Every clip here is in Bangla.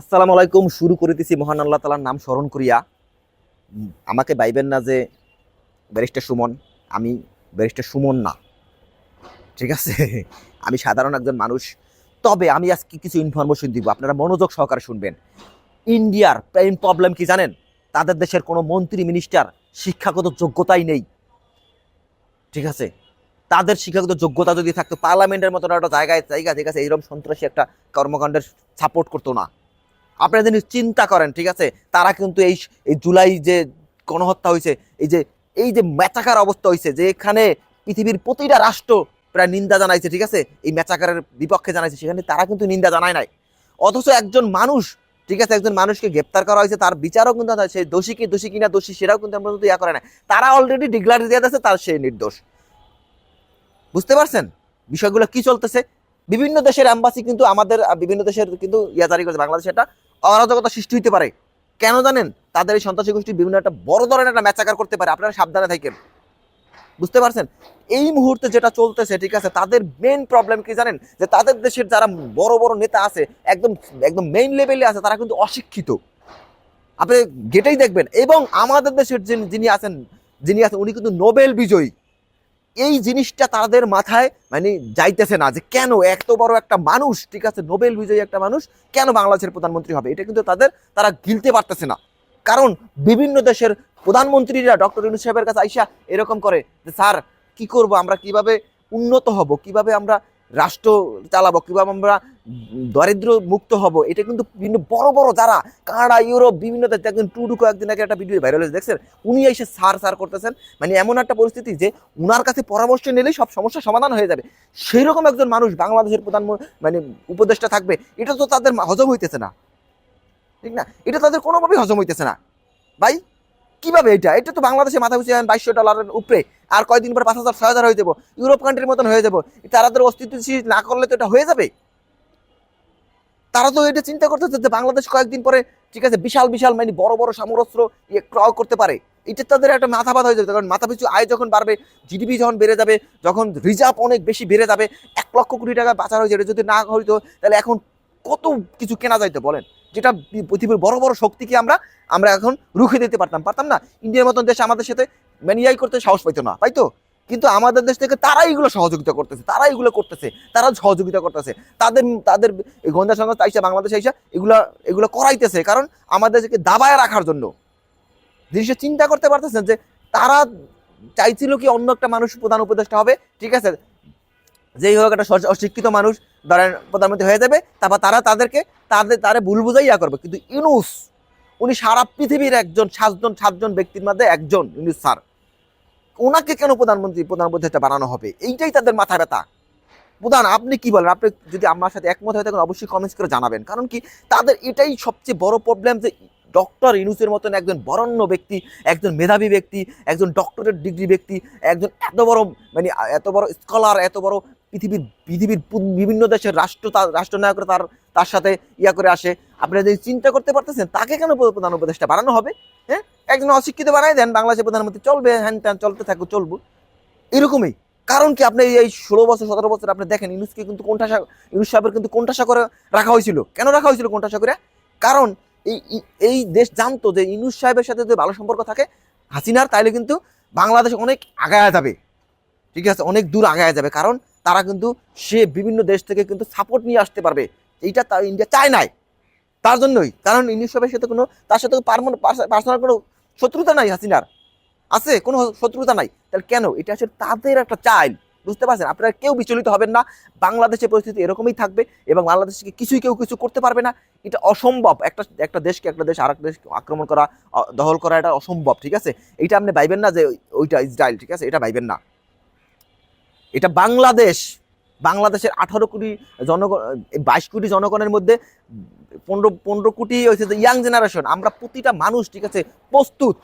আসসালামু আলাইকুম, শুরু করিতেছি মহান আল্লাহ তালার নাম স্মরণ করিয়া। আমাকে বাইবেন না যে ব্যারিস্টার সুমন, আমি ব্যারিস্টার সুমন না। ঠিক আছে? আমি সাধারণ একজন মানুষ। তবে আমি আজকে কিছু ইনফরমেশন দিব, আপনারা মনোযোগ সহকারে শুনবেন। ইন্ডিয়ার প্রাইম প্রবলেম কি জানেন? তাদের দেশের কোনো মন্ত্রী মিনিস্টার শিক্ষাগত যোগ্যতাই নেই। ঠিক আছে? তাদের শিক্ষাগত যোগ্যতা যদি থাকতো পার্লামেন্টের মতো একটা জায়গায়, জায়গা, ঠিক আছে? এইরকম সন্ত্রাসী একটা কর্মকাণ্ডের সাপোর্ট করতো না। আপনারা যদি চিন্তা করেন ঠিক আছে? তারা কিন্তু এই এই জুলাই যে গণহত্যা হয়েছে এই যে এই যে ম্যাচাকার অবস্থা হয়েছে যে এখানে পৃথিবীর প্রতিটা রাষ্ট্র প্রায় নিন্দা জানাইছে ঠিক আছে? এই ম্যাচাকারের বিপক্ষে জানাইছে সেখানে তারা কিন্তু নিন্দা জানায় নাই। অথচ একজন মানুষ ঠিক আছে? একজন মানুষকে গ্রেপ্তার করা হয়েছে তার বিচারও কিন্তু হয়, সে দোষী কি দোষী কিনা দোষী সেটাও কিন্তু আমরা ইয়া করে না তারা অলরেডি ডিক্লার দিয়ে দিয়েছে তার সে নির্দোষ। বুঝতে পারছেন? বিষয়গুলো কি চলতেছে? বিভিন্ন দেশের অ্যাম্বাসি কিন্তু আমাদের বিভিন্ন দেশের কিন্তু ইয়া জারি করেছে বাংলাদেশে একটা অরাজকতা সৃষ্টি হতে পারে। কেন জানেন? তাদের এই সন্ত্রাসী গোষ্ঠী বিভিন্ন একটা বড় ধরনের একটা ম্যাচাকার করতে পারে। আপনারা সাবধানে থাকেন। বুঝতে পারছেন? এই মুহূর্তে যেটা চলতেছে, ঠিক আছে, তাদের মেন প্রবলেম কি জানেন? যে তাদের দেশের যারা বড় বড় নেতা আছে, একদম একদম মেইন লেভেলে আছে, তারা কিন্তু অশিক্ষিত। আপনি গেটেই দেখবেন। এবং আমাদের দেশের যিনি আছেন যিনি আছেন, উনি কিন্তু নোবেল বিজয়ী। এই জিনিসটা তাদের মাথায় মানে যাইতেছে না যে কেন এত বড় একটা মানুষ, ঠিক আছে, নোবেল বিজয়ী একটা মানুষ কেন বাংলাদেশের প্রধানমন্ত্রী হবে? এটা কিন্তু তাদের, তারা গিলতে পারতেছে না। কারণ বিভিন্ন দেশের প্রধানমন্ত্রীরা ডক্টর ইউনুস সাহেবের কাছে আইসা এরকম করে যে, স্যার, কি করব? আমরা কীভাবে উন্নত হব? কীভাবে আমরা রাষ্ট্র চালাবো কীভাবে আমরা দরিদ্র মুক্ত হব, এটা কিন্তু বিভিন্ন বড় বড় যারা কানাডা, ইউরোপ, বিভিন্ন দেশ টুডুকো একদিন আগে একটা ভিডিও ভাইরাল হয়েছে, দেখছেন? উনি এসে সার সার করতেছেন মানে এমন একটা পরিস্থিতি যে উনার কাছে পরামর্শ নিলেই সব সমস্যার সমাধান হয়ে যাবে। সেই রকম একজন মানুষ বাংলাদেশের প্রধান মানে উপদেষ্টা থাকবে, এটা তো তাদের হজম হইতেছে না। ঠিক না? এটা তাদের কোনোভাবেই হজম হইতেছে না। ভাই কীভাবে এটা? এটা তো বাংলাদেশে মাথা গুছিয়ে বাইশশো ডলারের উপরে। আর কয়দিন পরে পাঁচ হাজার, ছয় হাজার হয়ে যাব। ইউরোপ কান্ট্রির মতন হয়ে যাব। তাদের অস্তিত্বশীল না করলে তো এটা হয়ে যাবে? তারা তো এটা চিন্তা করতেছে যে বাংলাদেশ কয়েকদিন পরে, ঠিক আছে, বিশাল বিশাল মানে বড় বড় সামরস্ত্র ইয়ে ক্রয় করতে পারে। এটা তাদের একটা মাথা ব্যথা হয়ে যাবে। কারণ মাথা পিছু আয় যখন বাড়বে জিডিপি যখন বেড়ে যাবে, যখন রিজার্ভ অনেক বেশি বেড়ে যাবে, এক লক্ষ কোটি টাকা বাঁচার হয়েছে। এটা যদি না হইতো, তাহলে এখন কত কিছু কেনা যাইতো, বলেন? যেটা পৃথিবীর বড় বড় শক্তিকে আমরা আমরা এখন রুখে দিতে পারতাম। পারতাম না। ইন্ডিয়ার মতন দেশ আমাদের সাথে ম্যানিয়াই করতে সাহস পাইতো না পাইতো কিন্তু আমাদের দেশ থেকে তারা এগুলো সহযোগিতা করতেছে তারা এগুলো করতেছে তারা সহযোগিতা করতেছে। তাদের তাদের গোয়েন্দা সংস্থা আইসা, বাংলাদেশ আইসা, এগুলা, এগুলো করাইতেছে কারণ আমাদেরকে দাবায় রাখার জন্য। জিনিসটা চিন্তা করতে পারতেছেন যে তারা চাইছিল কি অন্য একটা মানুষ প্রধান উপদেষ্টা হবে, ঠিক আছে? যেই হোক একটা অশিক্ষিত মানুষ, ধরেন প্রধানমন্ত্রী হয়ে যাবে, তারপর তারা তাদেরকে, তাদের, তারা ভুল বুঝাই ইয়া করবে। কিন্তু ইউনুস, উনি সারা পৃথিবীর একজন, সাতজন সাতজন ব্যক্তির মধ্যে একজন ইউনুস স্যার। ওনাকে কেন প্রধানমন্ত্রী প্রধান উপদেষ্টা বানানো হবে? এইটাই তাদের মাথা ব্যথা। প্রধান, আপনি কি বলেন? আপনি যদি আমার সাথে একমত হয়ে থাকেন, অবশ্যই কমেন্টস করে জানাবেন। কারণ কি, তাদের এটাই সবচেয়ে বড় প্রবলেম যে ডক্টর ইনুসের মতন একজন বরণ্য ব্যক্তি, একজন মেধাবী ব্যক্তি, একজন ডক্টরেট ডিগ্রি ব্যক্তি, একজন এত বড় মানে এত বড় স্কলার এত বড় পৃথিবীর পৃথিবীর বিভিন্ন দেশের রাষ্ট্র রাষ্ট্রনায়করা তার তার সাথে ইয়া করে আসে। আপনারা যদি চিন্তা করতে পারতেছেন, তাকে কেন প্রধান উপদেষ্টা বানানো হবে? হ্যাঁ? একজন অশিক্ষিত বানাই দেন, বাংলাদেশের প্রধানমন্ত্রী চলবে, হ্যান ত্যান চলতে থাকব চলবো। এরকমই। কারণ কি? আপনি এই ষোলো বছর, সতেরো বছর আপনি দেখেন, ইউনুসকে কিন্তু কোনঠাসা ইউনুস সাহেবের কিন্তু কোনঠাসা করে রাখা হয়েছিল। কেন রাখা হয়েছিল কোনঠাসা করে? কারণ এই- এই দেশ জানতো যে ইউনুস সাহেবের সাথে যদি ভালো সম্পর্ক থাকে, হাসিনার, তাইলে কিন্তু বাংলাদেশ অনেক আগায়া যাবে। ঠিক আছে? অনেক দূর আগায়া যাবে। কারণ তারা কিন্তু সে বিভিন্ন দেশ থেকে কিন্তু সাপোর্ট নিয়ে আসতে পারবে। এইটা তার ইন্ডিয়া চায় নাই। তার জন্যই। কারণ ইউনুস সাহেবের সাথে কোনো তার সাথে পার্সোনাল কোনো শত্রুতা নাই হাসিনার। আছে, কোনো শত্রুতা নাই। তাহলে কেন? এটা আসলে তাদের একটা চাইল। বুঝতে পারছেন? আপনারা কেউ বিচলিত হবেন না। বাংলাদেশের পরিস্থিতি এরকমই থাকবে এবং বাংলাদেশকে কিছুই কেউ কিছু করতে পারবে না। এটা অসম্ভব। একটা একটা দেশকে একটা দেশ আর দেশকে আক্রমণ করা, দখল করা এটা অসম্ভব, ঠিক আছে? এটা আপনি ভাইবেন না যে ওইটা ইসরায়েল, ঠিক আছে? এটা ভাইবেন না। এটা বাংলাদেশ, বাংলাদেশের আঠারো কোটি জনগণ বাইশ কোটি জনগণের মধ্যে পনেরো পনেরো কোটি হয়েছে যে ইয়াং জেনারেশন আমরা প্রতিটা মানুষ, ঠিক আছে, প্রস্তুত।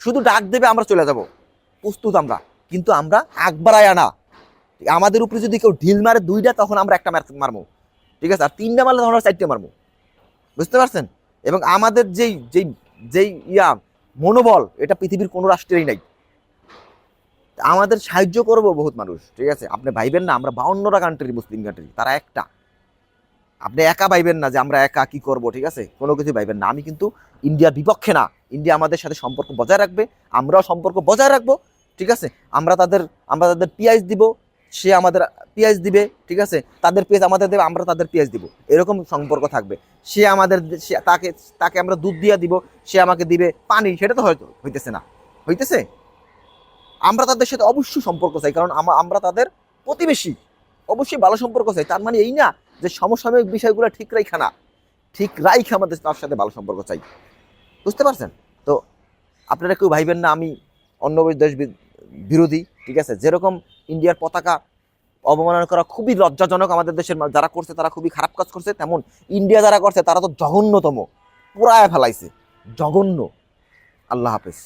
শুধু ডাক দেবে, আমরা চলে যাব। প্রস্তুত আমরা। কিন্তু আমরা আগ বাড়ায় না আমাদের উপরে যদি কেউ ঢিল মারে দুইটা, তখন আমরা একটা মার মারবো ঠিক আছে? আর তিনটা মারলে তখন আমরা চারটে মারবো বুঝতে পারছেন? এবং আমাদের যেই যেই যেই ইয়া, মনোবল, এটা পৃথিবীর কোনো রাষ্ট্রেরই নাই। আমাদের সাহায্য করব বহুত মানুষ, ঠিক আছে? আপনি ভাইবেন না, আমরা বাউন্নটা কান্ট্রি মুসলিম কান্ট্রি তারা একটা। আপনি একা পাইবেন না যে আমরা একা কি করব, ঠিক আছে? কোনো কিছু পাইবেন না। আমি কিন্তু ইন্ডিয়ার বিপক্ষে না, ইন্ডিয়া আমাদের সাথে সম্পর্ক বজায় রাখবে, আমরাও সম্পর্ক বজায় রাখব, ঠিক আছে? আমরা তাদের আমরা তাদের পিঁয়াজ দিব, সে আমাদের পেঁয়াজ দিবে, ঠিক আছে? তাদের পেঁয়াজ আমাদের দেবে, আমরা তাদের পেঁয়াজ দিব। এরকম সম্পর্ক থাকবে। সে আমাদের তাকে তাকে আমরা দুধ দিয়ে দিব, সে আমাকে দিবে পানি, সেটা তো হয়তো হইতেছে না। হইতেছে? আমরা তাদের সাথে অবশ্যই সম্পর্ক চাই, কারণ আমরা তাদের প্রতিবেশী। অবশ্যই ভালো সম্পর্ক চাই। তার মানে এই না যে সমসাময়িক বিষয়গুলো ঠিক রাইখা না। ঠিক রাইখা আমাদের তার সাথে ভালো সম্পর্ক চাই। বুঝতে পারছেন? তো আপনারা কেউ ভাইবেন না, আমি অন্য দেশ বিরোধী, ঠিক আছে? যেরকম ইন্ডিয়ার পতাকা অবমাননা করা খুবই লজ্জাজনক আমাদের দেশের যারা করছে তারা খুবই খারাপ কাজ করছে। তেমন ইন্ডিয়া যারা করছে তারা তো জঘন্যতম। পুরায় ফেলাইছে। জঘন্য। আল্লাহ হাফেজ।